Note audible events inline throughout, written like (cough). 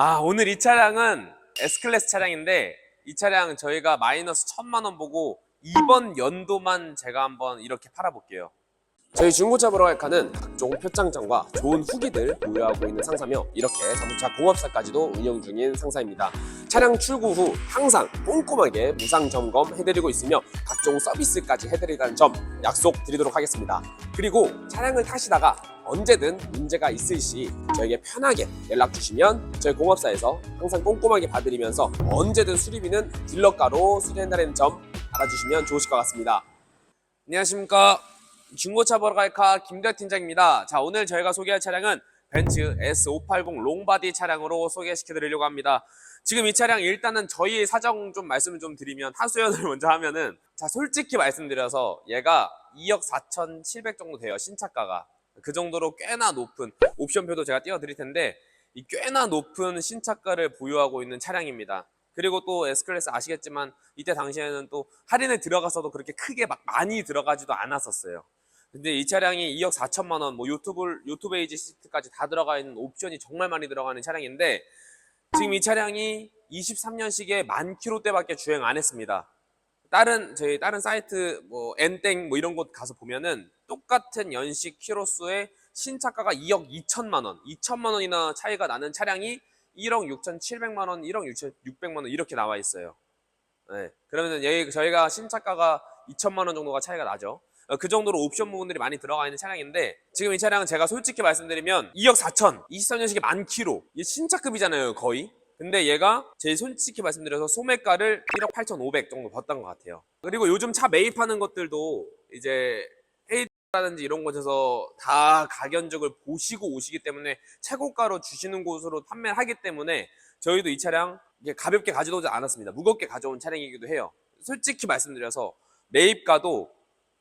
아, 오늘 이 차량은 S클래스 차량인데 이 차량 저희가 마이너스 천만 원 보고 이번 연도만 제가 한번 이렇게 팔아볼게요. 저희 중고차 보러 갈 칸은 각종 표창장과 좋은 후기들 보유하고 있는 상사며 이렇게 자동차 공업사까지도 운영 중인 상사입니다. 차량 출고 후 항상 꼼꼼하게 무상 점검 해드리고 있으며 각종 서비스까지 해드리다는 점 약속 드리도록 하겠습니다. 그리고 차량을 타시다가 언제든 문제가 있을 시 저에게 편하게 연락 주시면 저희 공업사에서 항상 꼼꼼하게 봐드리면서 언제든 수리비는 딜러가로 수리한다는 점 알아주시면 좋으실 것 같습니다. 안녕하십니까. 중고차 보러 갈카 김대 팀장입니다. 자, 오늘 저희가 소개할 차량은 벤츠 S580 롱바디 차량으로 소개시켜 드리려고 합니다. 지금 이 차량 일단은 저희 사정 좀 말씀을 좀 드리면 하소연을 먼저 하면은 자, 솔직히 말씀드려서 얘가 2억 4,700 정도 돼요. 신차가가. 그 정도로 꽤나 높은 옵션표도 제가 띄워 드릴 텐데 이 꽤나 높은 신차가를 보유하고 있는 차량입니다. 그리고 또 S클래스 아시겠지만 이때 당시에는 또 할인에 들어가서도 그렇게 크게 막 많이 들어가지도 않았었어요. 근데 이 차량이 2억 4천만 원, 뭐 유튜브 유튜브 에이지 시트까지 다 들어가 있는 옵션이 정말 많이 들어가는 차량인데 지금 이 차량이 23년식에 만 킬로대밖에 주행 안 했습니다. 다른 저희 다른 사이트 뭐 엔땡 뭐 이런 곳 가서 보면은 똑같은 연식 키로수의 신차가가 2억 2천만 원, 2천만 원이나 차이가 나는 차량이 1억 6,700만 원, 1억 6,600만 원 이렇게 나와 있어요. 네. 그러면은 여기 저희가 신차가가 2천만 원 정도가 차이가 나죠. 어, 그 정도로 옵션 부분들이 많이 들어가 있는 차량인데 지금 이 차량은 제가 솔직히 말씀드리면 2억 4천, 23년식에 만 킬로, 이게 신차급이잖아요 거의. 근데 얘가 제 솔직히 말씀드려서 소매가를 1억 8,500 정도 벌었던 것 같아요. 그리고 요즘 차 매입하는 것들도 이제 라든지 이런 곳에서 다 가격적을 보시고 오시기 때문에 최고가로 주시는 곳으로 판매를 하기 때문에 저희도 이 차량 가볍게 가져오지 않았습니다. 무겁게 가져온 차량이기도 해요. 솔직히 말씀드려서 매입가도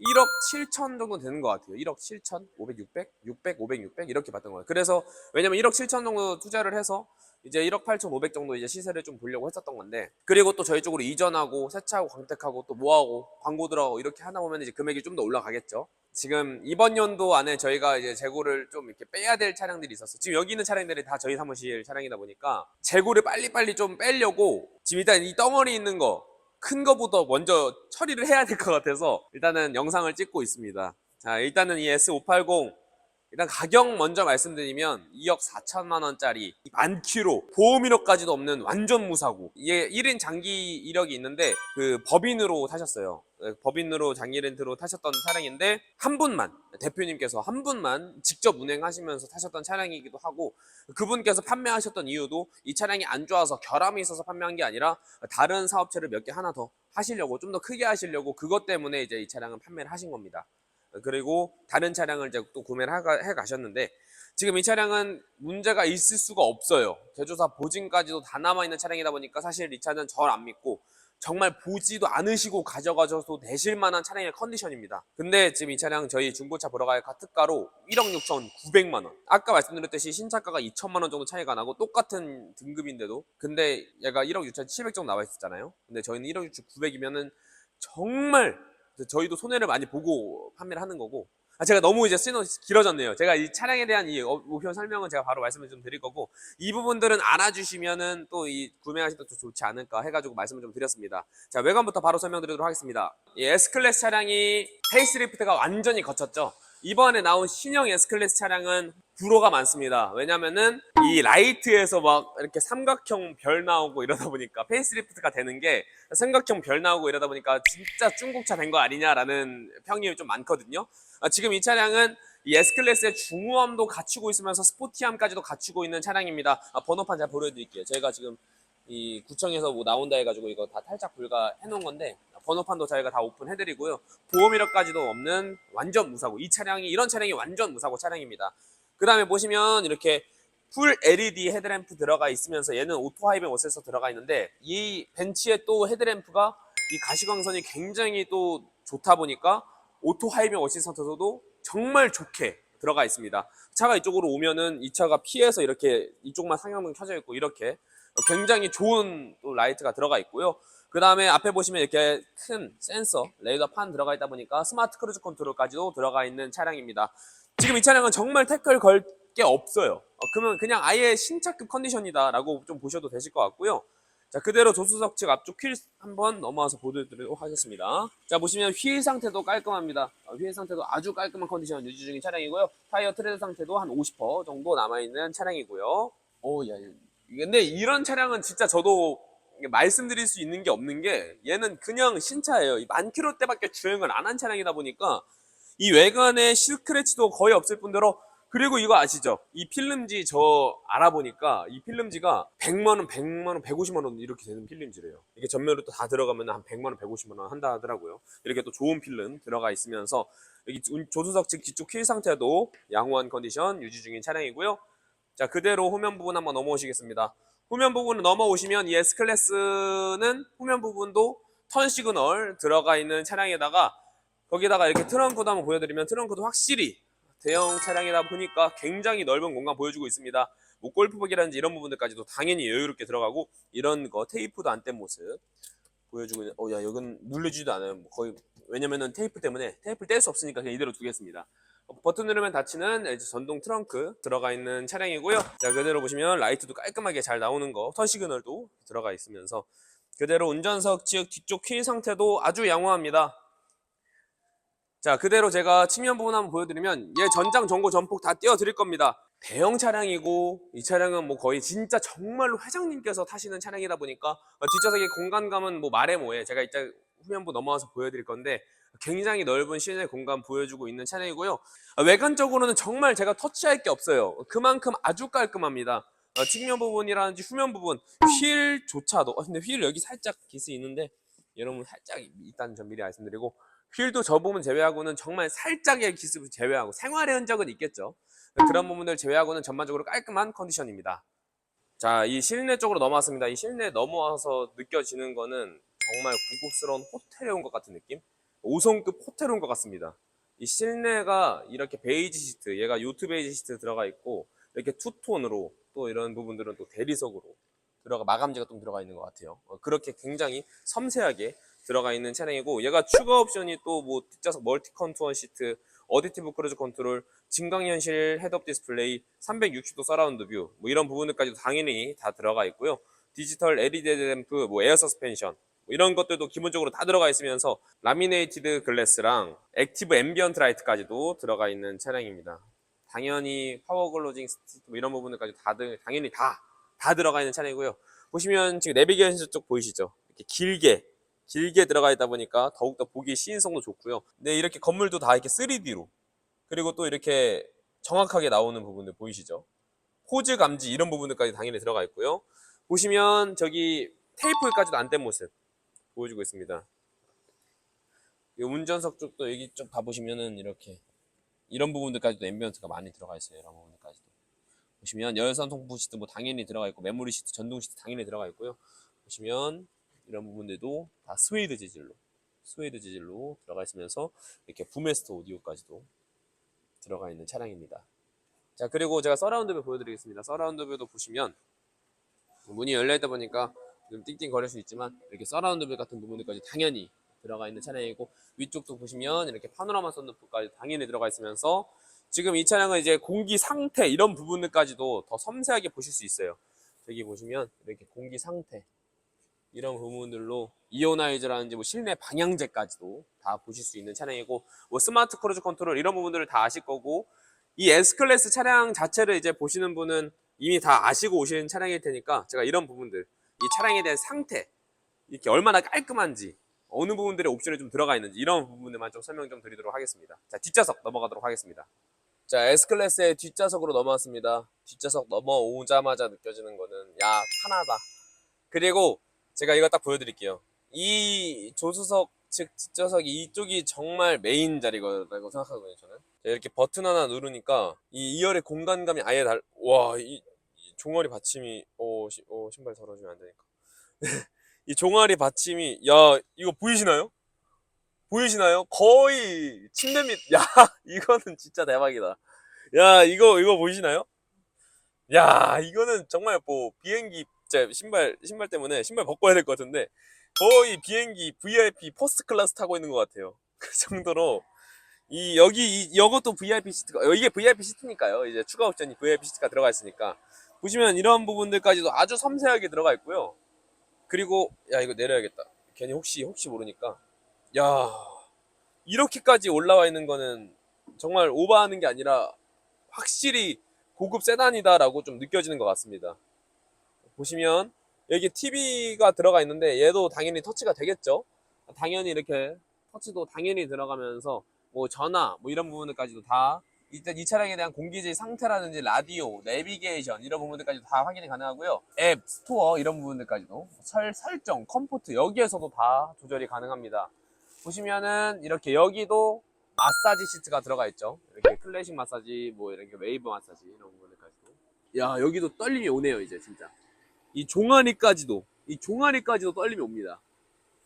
1억 7천 정도 되는 것 같아요. 1억 7천, 500, 600, 600, 500, 600 이렇게 봤던 거예요. 그래서 왜냐면 1억 7천 정도 투자를 해서 이제 1억 8천 5백 정도 이제 시세를 좀 보려고 했었던 건데 그리고 또 저희 쪽으로 이전하고 세차하고 광택하고 또 뭐하고 광고 들어가고 이렇게 하다 보면 이제 금액이 좀 더 올라가겠죠. 지금 이번 연도 안에 저희가 이제 재고를 좀 이렇게 빼야 될 차량들이 있었어요. 지금 여기 있는 차량들이 다 저희 사무실 차량이다 보니까 재고를 빨리빨리 좀 빼려고 지금 일단 이 덩어리 있는 거 큰 거부터 먼저 처리를 해야 될 것 같아서 일단은 영상을 찍고 있습니다. 자, 일단은 이 S580 일단 가격 먼저 말씀드리면 2억 4천만 원짜리 만 킬로 보험 이력까지도 없는 완전 무사고 이게 1인 장기 이력이 있는데 그 법인으로 타셨어요. 네, 법인으로 장기 렌트로 타셨던 차량인데 한 분만 대표님께서 한 분만 직접 운행하시면서 타셨던 차량이기도 하고 그분께서 판매하셨던 이유도 이 차량이 안 좋아서 결함이 있어서 판매한 게 아니라 다른 사업체를 몇 개 하나 더 하시려고 좀 더 크게 하시려고 그것 때문에 이제 이 차량은 판매를 하신 겁니다. 그리고 다른 차량을 이제 또 구매를 해 가셨는데 지금 이 차량은 문제가 있을 수가 없어요. 제조사 보증까지도 다 남아 있는 차량이다 보니까 사실 이 차는 절 안 믿고 정말 보지도 않으시고 가져가셔도 되실 만한 차량의 컨디션입니다. 근데 지금 이 차량 저희 중고차 보러 갈 특가로 1억 6,900만 원. 아까 말씀드렸듯이 신차가가 2천만 원 정도 차이가 나고 똑같은 등급인데도 근데 얘가 1억 6,700 정도 나와 있었잖아요. 근데 저희는 1억 6,900이면은 정말 저희도 손해를 많이 보고 판매를 하는 거고 아, 제가 너무 이제 쓰는 길어졌네요. 제가 이 차량에 대한 이 우편 설명은 제가 바로 말씀을 좀 드릴 거고 이 부분들은 알아주시면은 또 이 구매하실 때도 좋지 않을까 해가지고 말씀을 좀 드렸습니다. 자 외관부터 바로 설명드리도록 하겠습니다. 이 S 클래스 차량이 페이스리프트가 완전히 거쳤죠. 이번에 나온 신형 S 클래스 차량은 불호가 많습니다. 왜냐면은 이 라이트에서 막 이렇게 삼각형 별 나오고 이러다 보니까 페이스리프트가 되는 게 삼각형 별 나오고 이러다 보니까 진짜 중국차 된 거 아니냐라는 평이 좀 많거든요. 아, 지금 이 차량은 이 S클래스의 중후함도 갖추고 있으면서 스포티함까지도 갖추고 있는 차량입니다. 아, 번호판 잘 보여드릴게요. 저희가 지금 이 구청에서 뭐 나온다 해가지고 이거 다 탈착 불가 해놓은 건데 번호판도 저희가 다 오픈해드리고요. 보험 이력까지도 없는 완전 무사고 이 차량이 이런 차량이 완전 무사고 차량입니다. 그 다음에 보시면 이렇게 풀 LED 헤드램프 들어가 있으면서 얘는 오토 하이빙 어세서 들어가 있는데 이 벤츠의 또 헤드램프가 이 가시광선이 굉장히 또 좋다 보니까 오토 하이빙 어시스턴트도 정말 좋게 들어가 있습니다. 차가 이쪽으로 오면은 이 차가 피해서 이렇게 이쪽만 상향등 켜져 있고 이렇게 굉장히 좋은 또 라이트가 들어가 있고요. 그 다음에 앞에 보시면 이렇게 큰 센서, 레이더 판 들어가 있다 보니까 스마트 크루즈 컨트롤까지도 들어가 있는 차량입니다. 지금 이 차량은 정말 태클 걸, 게 없어요. 어, 그러면 그냥 아예 신차급 컨디션이다라고 좀 보셔도 되실 것 같고요. 자 그대로 조수석 측 앞쪽 휠 한번 넘어와서 보여드리도록 하겠습니다. 자 보시면 휠 상태도 깔끔합니다. 어, 휠 상태도 아주 깔끔한 컨디션 유지 중인 차량이고요. 타이어 트레드 상태도 한 50% 정도 남아있는 차량이고요. 오, 야, 근데 이런 차량은 진짜 저도 말씀드릴 수 있는 게 없는 게 얘는 그냥 신차예요. 이만 킬로대밖에 주행을 안 한 차량이다 보니까 이 외관에 스크래치도 거의 없을 뿐더러 그리고 이거 아시죠? 이 필름지 저 알아보니까 이 필름지가 100만 원, 100만 원, 150만 원 이렇게 되는 필름지래요. 이게 전면으로 또 다 들어가면 한 100만 원, 150만 원 한다 하더라고요. 이렇게 또 좋은 필름 들어가 있으면서 여기 운- 조수석 측 뒤쪽 휠 상태도 양호한 컨디션 유지 중인 차량이고요. 자 그대로 후면 부분 한번 넘어오시겠습니다. 후면 부분을 넘어오시면 이 S클래스는 후면 부분도 턴 시그널 들어가 있는 차량에다가 거기다가 이렇게 트렁크도 한번 보여드리면 트렁크도 확실히 대형 차량이다 보니까 굉장히 넓은 공간 보여주고 있습니다. 뭐 골프복이라든지 이런 부분들까지도 당연히 여유롭게 들어가고 이런 거 테이프도 안 뗀 모습 보여주고 있는. 어야 여긴 눌러주지도 않아요. 뭐 거의 왜냐면은 테이프 때문에 테이프를 뗄 수 없으니까 그냥 이대로 두겠습니다. 어, 버튼 누르면 닫히는 전동 트렁크 들어가 있는 차량이고요. 자 그대로 보시면 라이트도 깔끔하게 잘 나오는 거, 턴 시그널도 들어가 있으면서 그대로 운전석 측 뒤쪽 휠 상태도 아주 양호합니다. 자 그대로 제가 측면 부분 한번 보여드리면 얘 전장 전고 전폭 다 띄워드릴 겁니다. 대형 차량이고 이 차량은 뭐 거의 진짜 정말로 회장님께서 타시는 차량이다 보니까 어, 뒷좌석의 공간감은 뭐 말해 뭐해 제가 이따 후면부 넘어와서 보여드릴 건데 굉장히 넓은 실내 공간 보여주고 있는 차량이고요. 아, 외관적으로는 정말 제가 터치할 게 없어요. 그만큼 아주 깔끔합니다. 어, 측면 부분이라든지 후면 부분, 휠조차도 어, 근데 휠 여기 살짝 기스 있는데 여러분 살짝 일단 좀 미리 말씀드리고 휠도 저 부분 제외하고는 정말 살짝의 기스 제외하고 생활의 흔적은 있겠죠. 그런 부분들 제외하고는 전반적으로 깔끔한 컨디션입니다. 자, 이 실내 쪽으로 넘어왔습니다. 이 실내 넘어와서 느껴지는 거는 정말 고급스러운 호텔에 온 것 같은 느낌? 5성급 호텔 온 것 같습니다. 이 실내가 이렇게 베이지 시트, 얘가 요트 베이지 시트 들어가 있고 이렇게 투톤으로 또 이런 부분들은 또 대리석으로 들어가 마감재가 좀 들어가 있는 것 같아요. 어, 그렇게 굉장히 섬세하게 들어가 있는 차량이고 얘가 추가 옵션이 또 뭐 뒷좌석 멀티 컨투어 시트, 어디티브 크루즈 컨트롤, 증강현실 헤드업 디스플레이, 360도 서라운드 뷰 뭐 이런 부분들까지도 당연히 다 들어가 있고요. 디지털 LED 램프, 뭐 에어 서스펜션 뭐 이런 것들도 기본적으로 다 들어가 있으면서 라미네이티드 글래스랑 액티브 앰비언트 라이트까지도 들어가 있는 차량입니다. 당연히 파워 글로징 스티트 뭐 이런 부분들까지 다들 당연히 다 다 들어가 있는 차량이고요. 보시면 지금 내비게이션 쪽 보이시죠? 이렇게 길게 길게 들어가 있다 보니까 더욱더 보기 시인성도 좋고요. 근데 이렇게 건물도 다 이렇게 3D로 그리고 또 이렇게 정확하게 나오는 부분들 보이시죠? 포즈 감지 이런 부분들까지 당연히 들어가 있고요. 보시면 저기 테이프까지도 안 뗀 모습 보여주고 있습니다. 이 운전석 쪽도 여기 좀 가보시면은 이렇게 이런 부분들까지도 앰비언트가 많이 들어가 있어요. 이런 부분들까지도 보시면 열선 통풍 시트 뭐 당연히 들어가 있고 메모리 시트, 전동 시트 당연히 들어가 있고요. 보시면 이런 부분들도 다 스웨이드 재질로 스웨이드 재질로 들어가 있으면서 이렇게 부메스터 오디오까지도 들어가 있는 차량입니다. 자 그리고 제가 서라운드 뷰 보여드리겠습니다. 서라운드 뷰도 보시면 문이 열려 있다 보니까 좀 띵띵 거릴 수 있지만 이렇게 서라운드 뷰 같은 부분들까지 당연히 들어가 있는 차량이고 위쪽도 보시면 이렇게 파노라마 선루프까지 당연히 들어가 있으면서 지금 이 차량은 이제 공기 상태 이런 부분들까지도 더 섬세하게 보실 수 있어요. 여기 보시면 이렇게 공기 상태 이런 부분들로 이오나이저라든지 뭐 실내 방향제까지도 다 보실 수 있는 차량이고 뭐 스마트 크루즈 컨트롤 이런 부분들을 다 아실 거고 이 S클래스 차량 자체를 이제 보시는 분은 이미 다 아시고 오시는 차량일 테니까 제가 이런 부분들 이 차량에 대한 상태 이렇게 얼마나 깔끔한지 어느 부분들의 옵션이 좀 들어가 있는지 이런 부분들만 좀 설명 좀 드리도록 하겠습니다. 자 뒷좌석 넘어가도록 하겠습니다. 자 S클래스의 뒷좌석으로 넘어왔습니다. 뒷좌석 넘어오자마자 느껴지는 거는 야 편하다. 그리고 제가 이거 딱 보여드릴게요. 이 조수석 즉 뒷좌석이 이쪽이 정말 메인 자리라고 생각하거든요. 저는 자, 이렇게 버튼 하나 누르니까 이 2열의 공간감이 아예 달. 와, 이, 이 종아리 받침이 오, 시, 오 신발 덜어주면 안 되니까. (laughs) 이 종아리 받침이 야 이거 보이시나요? 보이시나요? 거의 침대 밑. 야 (laughs) 이거는 진짜 대박이다. 야 이거 이거 보이시나요? 야 이거는 정말 뭐 비행기 제 신발 신발 때문에 신발 벗고 해야 될 것 같은데 거의 비행기 VIP 퍼스트 클래스 타고 있는 것 같아요. (laughs) 그 정도로 이 여기 이 이것도 VIP 시트가 어, 이게 VIP 시트니까요. 이제 추가 옵션이 VIP 시트가 들어가 있으니까 보시면 이런 부분들까지도 아주 섬세하게 들어가 있고요. 그리고 야 이거 내려야겠다. 괜히 혹시 혹시 모르니까 야 이렇게까지 올라와 있는 거는 정말 오버하는 게 아니라 확실히 고급 세단이다라고 좀 느껴지는 것 같습니다. 보시면 여기 TV가 들어가 있는데 얘도 당연히 터치가 되겠죠. 당연히 이렇게 터치도 당연히 들어가면서 뭐 전화 뭐 이런 부분들까지도 다 일단 이 차량에 대한 공기질 상태라든지 라디오, 내비게이션 이런 부분들까지도 다 확인이 가능하고요. 앱, 스토어 이런 부분들까지도 설, 설정, 컴포트 여기에서도 다 조절이 가능합니다. 보시면은 이렇게 여기도 마사지 시트가 들어가 있죠. 이렇게 클래식 마사지, 뭐 이렇게 웨이브 마사지 이런 부분들까지도. 야 여기도 떨림이 오네요 이제 진짜. 이 종아리까지도 이 종아리까지도 떨림이 옵니다.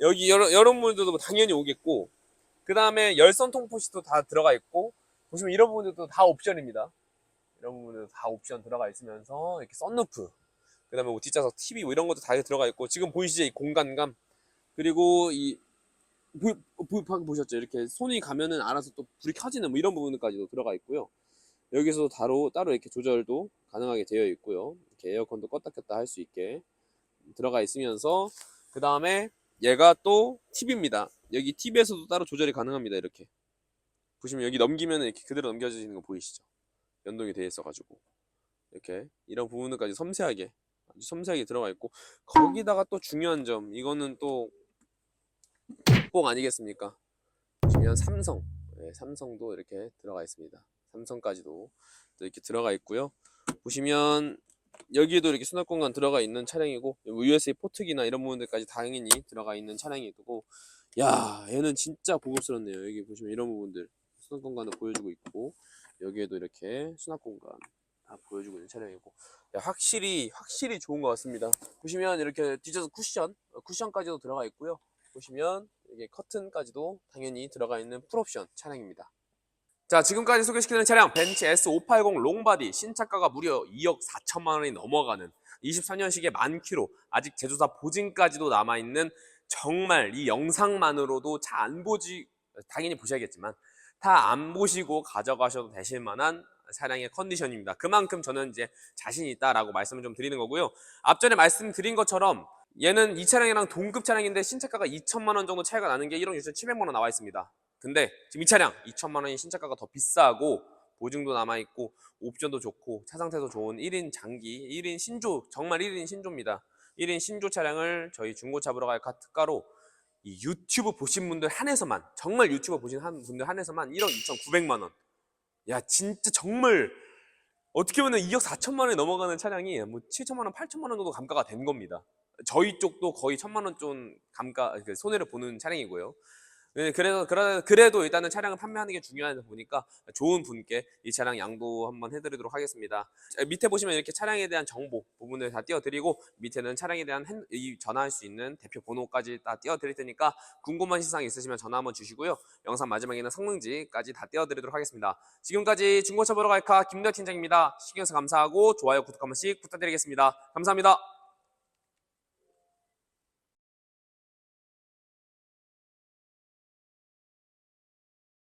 여기 여러, 여러분들도 당연히 오겠고 그 다음에 열선 통포 시도 다 들어가 있고 보시면 이런 부분들도 다 옵션입니다. 이런 부분도 다 옵션 들어가 있으면서 이렇게 썬루프 그 다음에 뭐 뒷좌석 TV 뭐 이런 것도 다 들어가 있고 지금 보이시죠 이 공간감 그리고 이 방금 보셨죠 이렇게 손이 가면은 알아서 또 불이 켜지는 뭐 이런 부분까지도 들어가 있고요. 여기서 따로 따로 이렇게 조절도 가능하게 되어 있고요. 이렇게 에어컨도 껐다 켰다 할 수 있게 들어가 있으면서 그 다음에 얘가 또 TV입니다. 여기 TV에서도 따로 조절이 가능합니다. 이렇게 보시면 여기 넘기면 이렇게 그대로 넘겨지는 거 보이시죠? 연동이 되어 있어가지고 이렇게 이런 부분들까지 섬세하게 아주 섬세하게 들어가 있고 거기다가 또 중요한 점 이거는 또 꼭 아니겠습니까? 중요한 삼성 네, 삼성도 이렇게 들어가 있습니다. 삼성까지도 또 이렇게 들어가 있고요. 보시면 여기에도 이렇게 수납 공간 들어가 있는 차량이고 USB 포트기나 이런 부분들까지 당연히 들어가 있는 차량이고 야 얘는 진짜 고급스럽네요 여기 보시면 이런 부분들 수납 공간을 보여주고 있고 여기에도 이렇게 수납 공간 다 보여주고 있는 차량이고. 야, 확실히 확실히 좋은 것 같습니다. 보시면 이렇게 뒤져서 쿠션 어, 쿠션까지도 들어가 있고요. 보시면 이게 커튼까지도 당연히 들어가 있는 풀옵션 차량입니다. 자 지금까지 소개시키는 차량 벤츠 S580 롱바디 신차가가 무려 2억 4천만 원이 넘어가는 24년식의 만 킬로 아직 제조사 보증까지도 남아있는 정말 이 영상만으로도 차안 보지 당연히 보셔야겠지만 다 안 보시고 가져가셔도 되실 만한 차량의 컨디션입니다. 그만큼 저는 이제 자신이 있다라고 말씀을 좀 드리는 거고요. 앞전에 말씀드린 것처럼 얘는 이 차량이랑 동급 차량인데 신차가가 2천만 원 정도 차이가 나는 게 1억 6,700만 원 나와 있습니다. 근데 지금 이 차량 2천만 원이 신차가가 더 비싸고 보증도 남아 있고 옵션도 좋고 차 상태도 좋은 1인 장기 1인 신조 정말 1인 신조입니다. 1인 신조 차량을 저희 중고차 보러 갈 카트가로 이 유튜브 보신 분들 한해서만 정말 유튜브 보신 한 분들 한해서만 1억 2,900만 원. 야 진짜 정말 어떻게 보면 2억 4천만 원이 넘어가는 차량이 뭐 7천만 원, 8천만 원 정도 감가가 된 겁니다. 저희 쪽도 거의 천만 원 좀 감가 그 손해를 보는 차량이고요. 네, 그래서 그래- 그래도 일단은 차량을 판매하는 게 중요하다 보니까 좋은 분께 이 차량 양도 한번 해드리도록 하겠습니다. 자, 밑에 보시면 이렇게 차량에 대한 정보 부분을 다 띄워드리고 밑에는 차량에 대한 전화할 수 있는 대표 번호까지 다 띄워드릴 테니까 궁금한 시상 있으시면 전화 한번 주시고요. 영상 마지막에는 성능지까지 다 띄워드리도록 하겠습니다. 지금까지 중고차 보러 갈까 김대호 팀장입니다. 시청해주셔서 감사하고 좋아요 구독 한 번씩 부탁드리겠습니다. 감사합니다.